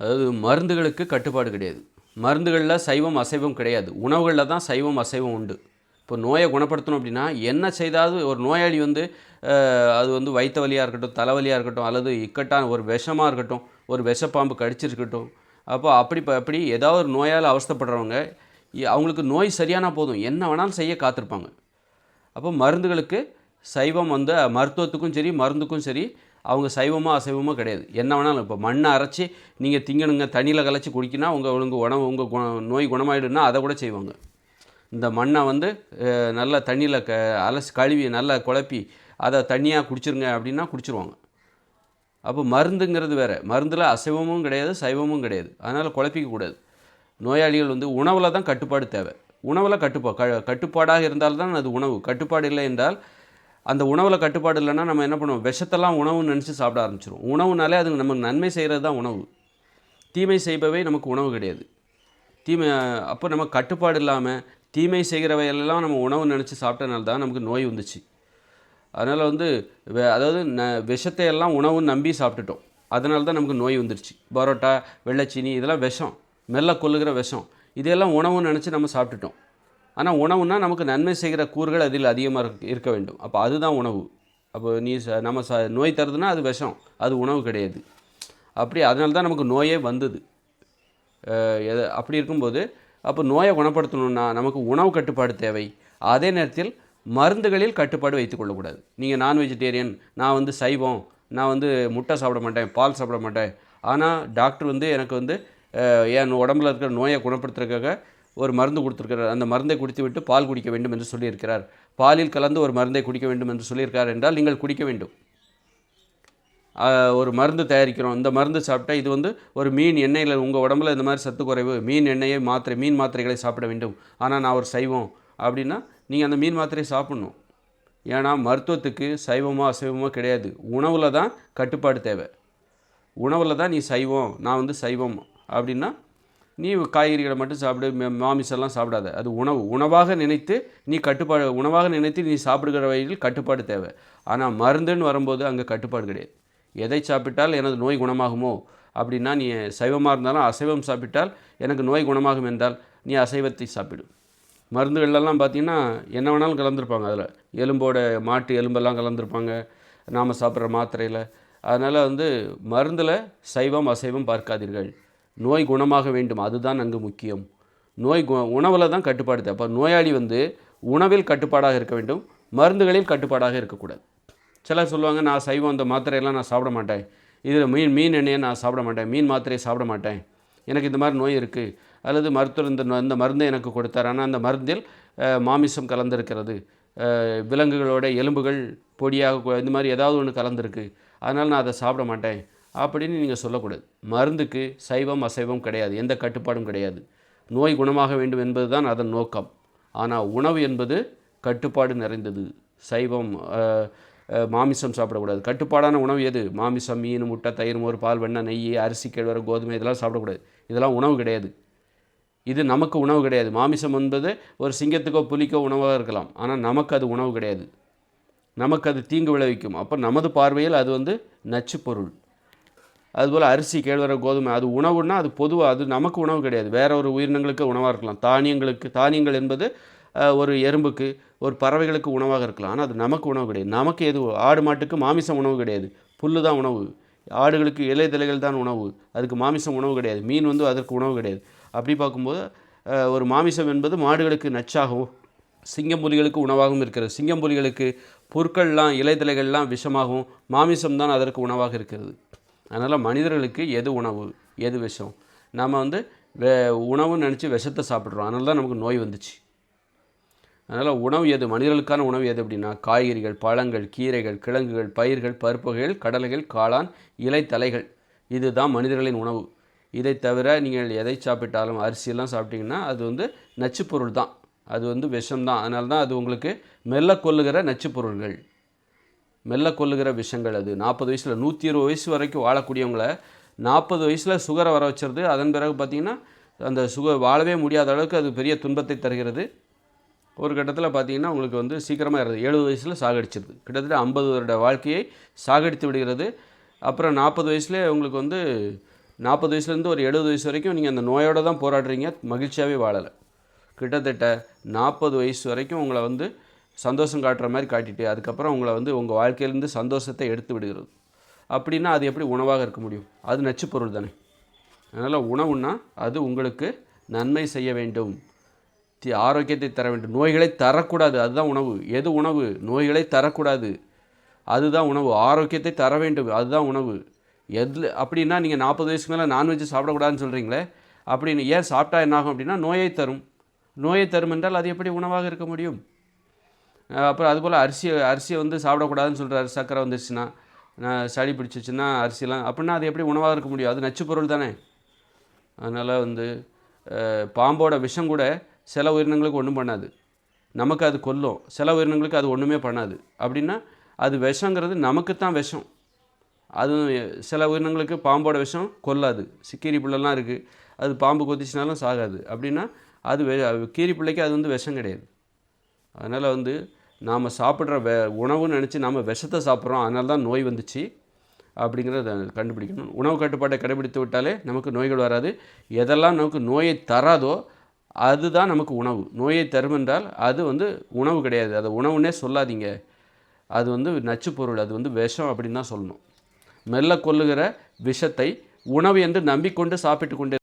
அதாவது மருந்துகளுக்கு கட்டுப்பாடு கிடையாது. மருந்துகளில் சைவம் அசைவம் கிடையாது. உணவுகளில் தான் சைவம் அசைவம் உண்டு. இப்போ நோயை குணப்படுத்தணும் அப்படின்னா என்ன செய்தாவது ஒரு நோயாளி வந்து அது வந்து வயிற்று வலியாக இருக்கட்டும் தலைவலியாக இருக்கட்டும் அல்லது இக்கட்டான ஒரு விஷமாக இருக்கட்டும் ஒரு விஷப்பாம்பு கடிச்சிருக்கட்டும் அப்போ அப்படி அப்படி ஏதாவது ஒரு நோயால் அவஸ்தைப்படுறவங்க அவங்களுக்கு நோய் சரியானா போதும். என்ன வேணாலும் செய்ய காத்திருப்பாங்க. அப்போ மருந்துகளுக்கு சைவம் வந்து மருத்துவத்துக்கும் சரி மருந்துக்கும் சரி அவங்க சைவமோ அசைவமோ கிடையாது. என்ன வேணாலும் இப்போ மண்ணை அரைச்சி நீங்கள் திங்கணுங்க தண்ணியில் கலைச்சி குடிக்கினா உங்கள் ஒழுங்கு உணவு உங்கள் குண நோய் குணமாயிடுன்னா அதை கூட செய்வாங்க. இந்த மண்ணை வந்து நல்லா தண்ணியில் க அலசி கழுவி நல்லா குழப்பி அதை தண்ணியாக குடிச்சிருங்க அப்படின்னா குடிச்சிருவாங்க. அப்போ மருந்துங்கிறது வேறு. மருந்தில் அசைவமும் கிடையாது சைவமும் கிடையாது. அதனால் குழப்பிக்கக்கூடாது நோயாளிகள் வந்து உணவில் தான் கட்டுப்பாடு தேவை. உணவில் கட்டுப்பா க கட்டுப்பாடாக இருந்தால்தான் அது உணவு. கட்டுப்பாடு இல்லை என்றால் அந்த உணவில் கட்டுப்பாடு இல்லைன்னா நம்ம என்ன பண்ணுவோம்? விஷத்தெல்லாம் உணவுன்னு நினச்சி சாப்பிட ஆரம்பிச்சிடும் உணவுனாலே அது நமக்கு நன்மை செய்கிறது தான் உணவு. தீமை செய்பவை நமக்கு உணவு கிடையாது. தீமை அப்போ நம்ம கட்டுப்பாடு இல்லாமல் தீமை செய்கிறவையெல்லாம் நம்ம உணவு நினச்சி சாப்பிட்டனால தான் நமக்கு நோய் வந்துச்சு. அதனால் வந்து அதாவது ந விஷத்தை எல்லாம் உணவுன்னு நம்பி சாப்பிட்டுட்டோம். அதனால தான் நமக்கு நோய் வந்துருச்சு. பரோட்டா வெள்ளைச்சீனி இதெல்லாம் விஷம் மெல்ல கொல்லுகிற விஷம் இதெல்லாம் உணவுன்னு நினச்சி நம்ம சாப்பிட்டுட்டோம். ஆனால் உணவுனா நமக்கு நன்மை செய்கிற கூறுகள் அதில் அதிகமாக இருக்க வேண்டும். அப்போ அதுதான் உணவு. அப்போ நீ ச நம்ம ச நோய் தருதுன்னா அது விஷம். அது உணவு கிடையாது. அப்படி அதனால தான் நமக்கு நோயே வந்தது. எது அப்படி இருக்கும்போது அப்போ நோயை குணப்படுத்தணும்னா நமக்கு உணவு கட்டுப்பாடு தேவை. அதே நேரத்தில் மருந்துகளில் கட்டுப்பாடு வைத்துக்கொள்ளக்கூடாது நீங்கள் நான் வெஜிடேரியன் நான் வந்து சைவம் நான் வந்து முட்டை சாப்பிட மாட்டேன் பால் சாப்பிட மாட்டேன். ஆனால் டாக்டர் வந்து எனக்கு வந்து என் உடம்புல இருக்கிற நோயை குணப்படுத்துறதுக்காக ஒரு மருந்து கொடுத்துருக்கிறார். அந்த மருந்தை குடித்து விட்டு பால் குடிக்க வேண்டும் என்று சொல்லியிருக்கிறார். பாலில் கலந்து ஒரு மருந்தை குடிக்க வேண்டும் என்று சொல்லியிருக்கார் என்றால் நீங்கள் குடிக்க வேண்டும். ஒரு மருந்து தயாரிக்கிறோம். இந்த மருந்து சாப்பிட்டா இது வந்து ஒரு மீன் எண்ணெயில் உங்கள் உடம்புல இந்த மாதிரி சத்து குறைவு. மீன் எண்ணெயை மாத்திரை மீன் மாத்திரைகளை சாப்பிட வேண்டும். ஆனால் நான் ஒரு சைவம் அப்படின்னா நீங்கள் அந்த மீன் மாத்திரையை சாப்பிட்ணும். ஏன்னா மருத்துவத்துக்கு சைவமோ அசைவமோ கிடையாது. உணவில் தான் கட்டுப்பாடு தேவை. உணவில் தான் நீ சைவம் நான் வந்து சைவம் அப்படின்னா நீ காய்கறிகளை மட்டும் சாப்பிடு மாமிசெல்லாம் மாமிசம்லாம் சாப்பிடாத. அது உணவு. உணவாக நினைத்து நீ கட்டுப்பாடு உணவாக நினைத்து நீ சாப்பிடுகிற வகையில் கட்டுப்பாடு தேவை. ஆனால் மருந்துன்னு வரும்போது அங்கே கட்டுப்பாடு கிடையாது. எதை சாப்பிட்டால் எனது நோய் குணமாகுமோ? அப்படின்னா நீ சைவமாக இருந்தாலும் அசைவம் சாப்பிட்டால் எனக்கு நோய் குணமாகும் என்றால் நீ அசைவத்தை சாப்பிடு. மருந்துகள்லாம் பார்த்தீங்கன்னா என்ன வேணாலும் கலந்துருப்பாங்க அதில். எலும்போட மாட்டு எலும்பெல்லாம் கலந்துருப்பாங்க. நாம் சாப்பிட்ற மாத்திரையில். அதனால் வந்து மருந்தில் சைவம் அசைவம் பார்க்காதீர்கள். நோய் குணமாக வேண்டும் அதுதான் அங்கு முக்கியம். நோய் கு உணவில் தான் கட்டுப்பாடு. தேவை அப்போ நோயாளி வந்து உணவில் கட்டுப்பாடாக இருக்க வேண்டும் மருந்துகளில் கட்டுப்பாடாக இருக்கக்கூடாது. சிலர் சொல்லுவாங்க நான் சைவம் அந்த மாத்திரையெல்லாம் நான் சாப்பிட மாட்டேன். இதில் மீன் மீன் எண்ணெயை நான் சாப்பிட மாட்டேன் மீன் மாத்திரையை சாப்பிட மாட்டேன். எனக்கு இந்த மாதிரி நோய் இருக்குது அல்லது மருத்துவர் இந்த நோ- இந்த மருந்தை எனக்கு கொடுத்தார். ஆனால் அந்த மருந்தில் மாமிசம் கலந்திருக்கிறது. விலங்குகளோட எலும்புகள் பொடியாக இந்த மாதிரி ஏதாவது ஒன்று கலந்துருக்கு. அதனால் நான் அதை சாப்பிட மாட்டேன். அப்படின்னு நீங்கள் சொல்லக்கூடாது. மருந்துக்கு சைவம் அசைவம் கிடையாது. எந்த கட்டுப்பாடும் கிடையாது. நோய் குணமாக வேண்டும் என்பது தான் அதன் நோக்கம். ஆனால் உணவு என்பது கட்டுப்பாடு நிறைந்தது. சைவம் மாமிசம் சாப்பிடக்கூடாது. கட்டுப்பாடான உணவு எது? மாமிசம் மீன் முட்டை தயிர் மோர் பால் வெண்ணெய் நெய் அரிசி கேழ்வரை கோதுமை இதெல்லாம் சாப்பிடக்கூடாது. இதெல்லாம் உணவு கிடையாது. இது நமக்கு உணவு கிடையாது. மாமிசம் என்பது ஒரு சிங்கத்துக்கோ புலிக்கோ உணவாக இருக்கலாம். ஆனால் நமக்கு அது உணவு கிடையாது. நமக்கு அது தீங்கு விளைவிக்கும். அப்போ நமது பார்வையில் அது வந்து நச்சு பொருள். அதுபோல் அரிசி கேழ்வரகு கோதுமை அது உணவுன்னா அது பொதுவாக அது நமக்கு உணவு கிடையாது. வேற ஒரு உயிரினங்களுக்கு உணவாக இருக்கலாம். தானியங்களுக்கு தானியங்கள் என்பது ஒரு எறும்புக்கு ஒரு பறவைகளுக்கு உணவாக இருக்கலாம். ஆனால் அது நமக்கு உணவு கிடையாது. நமக்கு எது ஆடு மாட்டுக்கு மாமிசம் உணவு கிடையாது. புல்லு தான் உணவு. ஆடுகளுக்கு இலை தலைகள் தான் உணவு. அதுக்கு மாமிசம் உணவு கிடையாது. மீன் வந்து அதற்கு உணவு கிடையாது. அப்படி பார்க்கும்போது ஒரு மாமிசம் என்பது மாடுகளுக்கு நச்சாகவும் சிங்கம்புலிகளுக்கு உணவாகவும் இருக்கிறது. சிங்கம்புலிகளுக்கு புற்கள்லாம் இலைதலைகள்லாம் விஷமாகவும் மாமிசம் தான் அதற்கு உணவாக இருக்கிறது. அதனால் மனிதர்களுக்கு எது உணவு எது விஷம்? நாம் வந்து வே உணவுன்னு நினச்சி விஷத்தை சாப்பிட்றோம். அதனால தான் நமக்கு நோய் வந்துச்சு. அதனால் உணவு எது? மனிதர்களுக்கான உணவு எது அப்படின்னா காய்கறிகள் பழங்கள் கீரைகள் கிழங்குகள் பயிர்கள் பருப்புகள் கடலைகள் காளான் இலைத்தலைகள் இதுதான் மனிதர்களின் உணவு. இதை தவிர நீங்கள் எதை சாப்பிட்டாலும் அரிசியெல்லாம் சாப்பிட்டீங்கன்னா அது வந்து நச்சுப்பொருள் தான் அது வந்து விஷம்தான். அதனால தான் அது உங்களுக்கு மெல்ல கொள்ளுகிற நச்சுப்பொருள்கள் மெல்ல கொல்லுகிற விஷங்கள் அது. நாற்பது வயசில் நூற்றி இருபது வயசு வரைக்கும் வாழக்கூடியவங்கள நாற்பது வயசில் சுகரை வர வச்சிருது. அதன் பிறகு பார்த்திங்கன்னா அந்த சுகர் வாழவே முடியாத அளவுக்கு அது பெரிய துன்பத்தை தருகிறது. ஒரு கட்டத்தில் பார்த்தீங்கன்னா உங்களுக்கு வந்து சீக்கிரமாக இறது எழுபது வயசில் சாகடிச்சிருது. கிட்டத்தட்ட ஐம்பது வருட வாழ்க்கையை சாகடித்து விடுகிறது. அப்புறம் நாற்பது வயசுலேயே உங்களுக்கு வந்து நாற்பது வயசுலேருந்து ஒரு எழுபது வயசு வரைக்கும் நீங்கள் அந்த நோயோடு தான் போராடுறீங்க. மகிழ்ச்சியாகவே வாழலை. கிட்டத்தட்ட நாற்பது வயசு வரைக்கும் உங்களை வந்து சந்தோஷம் காட்டுற மாதிரி காட்டிட்டு அதுக்கப்புறம் உங்களை வந்து உங்கள் வாழ்க்கையிலேருந்து சந்தோஷத்தை எடுத்து விடுகிறது. அப்படின்னா அது எப்படி உணவாக இருக்க முடியும்? அது நச்சு பொருள் தானே. அதனால் உணவுன்னா அது உங்களுக்கு நன்மை செய்ய வேண்டும். தி ஆரோக்கியத்தை தர வேண்டும். நோய்களை தரக்கூடாது. அதுதான் உணவு. எது உணவு? நோய்களை தரக்கூடாது. அதுதான் உணவு. ஆரோக்கியத்தை தர வேண்டும். அதுதான் உணவு. எதில் அப்படின்னா நீங்கள் நாற்பது வயசுக்கு மேலே நான்வெஜ் சாப்பிடக்கூடாதுன்னு சொல்கிறீங்களே அப்படின்னு ஏன் சாப்பிட்டா என்னாகும் அப்படின்னா நோயை தரும். நோயை தரும் என்றால் அது எப்படி உணவாக இருக்க முடியும்? அப்புறம் அதுபோல் அரிசி அரிசியை வந்து சாப்பிடக்கூடாதுன்னு சொல்கிறாரு சக்கரை வந்துருச்சுன்னா. நான் சளி பிடிச்சிச்சுன்னா அரிசிலாம் அப்படின்னா அது எப்படி உணவாக இருக்க முடியும்? அது நச்சு பொருள் தானே. அதனால் வந்து பாம்போட விஷம் கூட சில உயிரினங்களுக்கு ஒன்றும் பண்ணாது. நமக்கு அது கொல்லும். சில உயிரினங்களுக்கு அது ஒன்றுமே பண்ணாது. அப்படின்னா அது விஷங்கிறது நமக்கு தான் விஷம். அது சில உயிரினங்களுக்கு பாம்போட விஷம் கொல்லாது. சிக்கீரி பிள்ளைலாம் இருக்குது அது பாம்பு கொத்திச்சினாலும் சாகாது. அப்படின்னா அது கீரி பிள்ளைக்கு அது வந்து விஷம் கிடையாது. அதனால் வந்து நாம் சாப்பிட்ற வெ உணவுன்னு நினச்சி நாம் விஷத்தை சாப்பிட்றோம் அதனால தான் நோய் வந்துச்சு அப்படிங்கிறத கண்டுபிடிக்கணும். உணவு கட்டுப்பாட்டை கடைபிடித்து விட்டாலே நமக்கு நோய்கள் வராது. எதெல்லாம் நமக்கு நோயை தராதோ அதுதான் நமக்கு உணவு. நோயை தரும் என்றால் அது வந்து உணவு கிடையாது. அதை உணவுன்னே சொல்லாதீங்க. அது வந்து நச்சு பொருள் அது வந்து விஷம் அப்படின்னு தான் சொல்லணும். மெல்ல கொல்லுகிற விஷத்தை உணவு என்று நம்பிக்கொண்டு சாப்பிட்டு கொண்டு